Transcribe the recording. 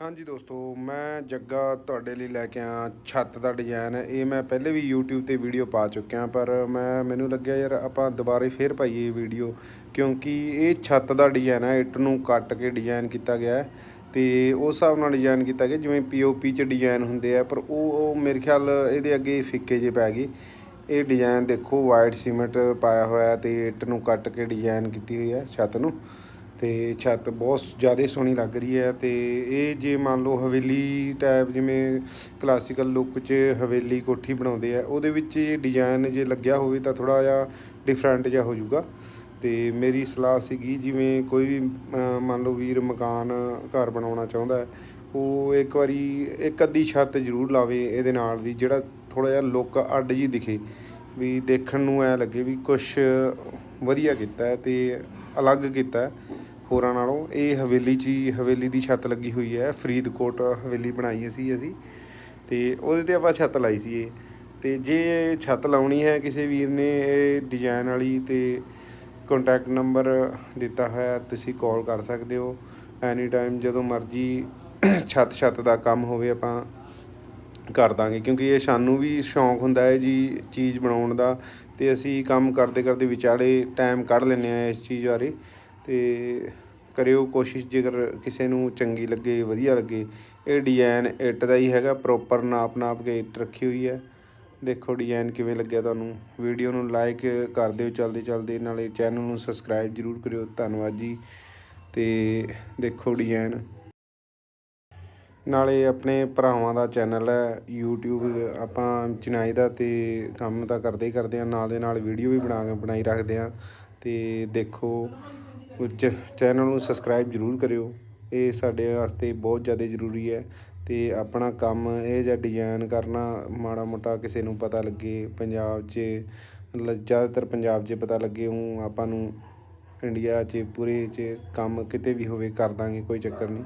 ਹਾਂਜੀ ਦੋਸਤੋ, ਮੈਂ ਜੱਗਾ ਤੁਹਾਡੇ ਲਈ ਲੈ ਕੇ ਆਇਆ ਛੱਤ ਦਾ ਡਿਜ਼ਾਈਨ। ਇਹ ਮੈਂ ਪਹਿਲੇ ਵੀ YouTube ਤੇ ਵੀਡੀਓ ਪਾ ਚੁੱਕਿਆ, ਪਰ ਮੈਂ, ਮੈਨੂੰ ਲੱਗਿਆ ਯਾਰ ਆਪਾਂ ਦੁਬਾਰੇ ਫੇਰ ਪਾਈਏ ਵੀਡੀਓ, ਕਿਉਂਕਿ ਇਹ ਛੱਤ ਦਾ ਡਿਜ਼ਾਈਨ ਹੈ, ਇੱਟ ਨੂੰ ਕੱਟ ਕੇ ਡਿਜ਼ਾਈਨ ਕੀਤਾ ਗਿਆ ਹੈ। ਤੇ ਉਸ ਹਿਸਾਬ ਨਾਲ ਡਿਜ਼ਾਈਨ ਕੀਤਾ ਗਿਆ, ਜਿਵੇਂ ਪੀਓਪੀ ਚ ਡਿਜ਼ਾਈਨ ਹੁੰਦੇ ਆ, ਪਰ ਉਹ ਉਹ ਮੇਰੇ ਖਿਆਲ ਇਹਦੇ ਅੱਗੇ ਫਿੱਕੇ ਜੇ ਪੈ ਗਏ। ਇਹ ਡਿਜ਼ਾਈਨ ਦੇਖੋ, ਵਾਈਟ ਸੀਮੈਂਟ ਪਾਇਆ ਹੋਇਆ ਹੈ ਤੇ ਇੱਟ ਨੂੰ ਕੱਟ ਕੇ ਡਿਜ਼ਾਈਨ ਕੀਤੀ ਹੋਈ ਹੈ ਛੱਤ ਨੂੰ। ਤੇ ਛੱਤ ਬਹੁਤ ਜ਼ਿਆਦਾ ਸੋਹਣੀ ਲੱਗ ਰਹੀ ਹੈ ਤੇ ਇਹ ਜੇ ਮੰਨ ਲਓ ਹਵੇਲੀ ਟਾਈਪ ਜਿਵੇਂ ਕਲਾਸੀਕਲ ਲੁੱਕ 'ਚ ਹਵੇਲੀ ਕੋਠੀ ਬਣਾਉਂਦੇ ਆ, ਉਹਦੇ ਵਿੱਚ ਇਹ ਡਿਜ਼ਾਈਨ ਜੇ ਲੱਗਿਆ ਹੋਵੇ ਤਾਂ ਥੋੜਾ ਜਿਹਾ ਡਿਫਰੈਂਟ ਜਿਹਾ ਹੋ ਜਾਊਗਾ। ਤੇ ਮੇਰੀ ਸਲਾਹ ਸੀਗੀ ਜਿਵੇਂ ਕੋਈ ਵੀ ਮੰਨ ਲਓ ਵੀਰ ਮਕਾਨ ਘਰ ਬਣਾਉਣਾ ਚਾਹੁੰਦਾ ਹੈ, ਉਹ ਇੱਕ ਵਾਰੀ ਇੱਕ ਅੱਧੀ ਛੱਤ ਜ਼ਰੂਰ ਲਾਵੇ ਇਹਦੇ ਨਾਲ ਦੀ, ਜਿਹੜਾ ਥੋੜਾ ਜਿਹਾ ਲੁੱਕ ਅੱਡ ਜੀ ਦਿਖੇ। ਵੀ ਦੇਖਣ ਨੂੰ ਐ ਲੱਗੇ ਵੀ ਕੁਝ ਵਧੀਆ ਕੀਤਾ ਹੈ ਤੇ ਅਲੱਗ ਕੀਤਾ ਹੋਰਾਂ ਨਾਲੋਂ, ਇਹ ਹਵੇਲੀ 'ਚ ਹੀ ਹਵੇਲੀ ਦੀ ਛੱਤ ਲੱਗੀ ਹੋਈ ਹੈ, ਫਰੀਦਕੋਟ ਹਵੇਲੀ ਬਣਾਈ ਸੀ ਅਸੀਂ। ਤੇ ਉਹਦੇ ਤੇ ਆਪਾਂ ਛੱਤ ਲਾਈ ਸੀ ਇਹ। ਤੇ ਜੇ ਛੱਤ ਲਾਉਣੀ ਹੈ ਕਿਸੇ ਵੀਰ ਨੇ, ਇਹ ਡਿਜ਼ਾਈਨ ਵਾਲੀ ਤੇ ਕੰਟੈਕਟ ਨੰਬਰ ਦਿੱਤਾ ਹੋਇਆ, ਤੁਸੀਂ ਕਾਲ ਕਰ ਸਕਦੇ ਹੋ। ਐਨੀ ਟਾਈਮ ਜਦੋਂ ਮਰਜ਼ੀ ਛੱਤ ਛੱਤ ਦਾ ਕੰਮ ਹੋਵੇ ਆਪਾਂ ਕਰ ਦਾਂਗੇ, ਕਿਉਂਕਿ ਇਹ ਸਾਨੂੰ ਵੀ ਸ਼ੌਂਕ ਹੁੰਦਾ ਹੈ ਜੀ ਚੀਜ਼ ਬਣਾਉਣ ਦਾ। ਤੇ ਅਸੀਂ ਕੰਮ ਕਰਦੇ ਕਰਦੇ ਵਿਚਾਲੇ ਟਾਈਮ ਕੱਢ ਲੈਂਦੇ ਆ ਇਸ ਚੀਜ਼ ਬਾਰੇ। ਤੇ ਕਰਿਓ ਕੋਸ਼ਿਸ਼ ਜੇਕਰ ਕਿਸੇ ਨੂੰ ਚੰਗੀ ਲੱਗੇ, ਵਧੀਆ ਲੱਗੇ। ਇਹ ਡਿਜ਼ਾਈਨ ਇੱਟ ਦਾ ਹੀ ਹੈਗਾ ਪ੍ਰੋਪਰ ਨਾਪ ਨਾਪ ਕੇ ਇੱਟ ਰੱਖੀ ਹੋਈ ਹੈ। ਦੇਖੋ ਡਿਜ਼ਾਈਨ ਕਿਵੇਂ ਲੱਗਿਆ ਤੁਹਾਨੂੰ। ਵੀਡੀਓ ਨੂੰ ਲਾਈਕ ਕਰ ਦਿਓ ਚਲਦੇ ਚਲਦੇ, ਨਾਲੇ ਚੈਨਲ ਨੂੰ ਸਬਸਕ੍ਰਾਈਬ ਜਰੂਰ ਕਰਿਓ। ਧੰਨਵਾਦ ਜੀ। ਤੇ ਦੇਖੋ ਡਿਜ਼ਾਈਨ ਨਾਲੇ ਆਪਣੇ ਭਰਾਵਾਂ ਦਾ ਚੈਨਲ ਹੈ, YouTube ਆਪਾਂ ਚਨਾਈ ਦਾ ਤੇ ਕੰਮ ਤਾਂ ਕਰਦੇ ਹੀ ਕਰਦੇ ਆ ਨਾਲ ਦੇ ਨਾਲ ਵੀਡੀਓ ਵੀ ਬਣਾ ਕੇ, ਬਣਾਈ ਰੱਖਦੇ ਆ ਤੇ ਦੇਖੋ ਚੈਨਲ ਨੂੰ ਸਬਸਕ੍ਰਾਈਬ ਜ਼ਰੂਰ ਕਰਿਓ। ਇਹ ਸਾਡੇ ਵਾਸਤੇ ਬਹੁਤ ਜ਼ਿਆਦਾ ਜ਼ਰੂਰੀ ਹੈ ਅਤੇ ਆਪਣਾ ਕੰਮ ਇਹ ਜਿਹਾ ਡਿਜ਼ਾਈਨ ਕਰਨਾ ਮਾੜਾ ਮੋਟਾ ਕਿਸੇ ਨੂੰ ਪਤਾ ਲੱਗੇ, ਪੰਜਾਬ 'ਚ ਮਤਲਬ ਜ਼ਿਆਦਾਤਰ ਪੰਜਾਬ 'ਚ ਪਤਾ ਲੱਗੇ ਉਹ ਆਪਾਂ ਨੂੰ ਇੰਡੀਆ 'ਚ, ਪੂਰੇ 'ਚ ਕੰਮ ਕਿਤੇ ਵੀ ਹੋਵੇ ਕਰ ਦਾਂਗੇ, ਕੋਈ ਚੱਕਰ ਨਹੀਂ।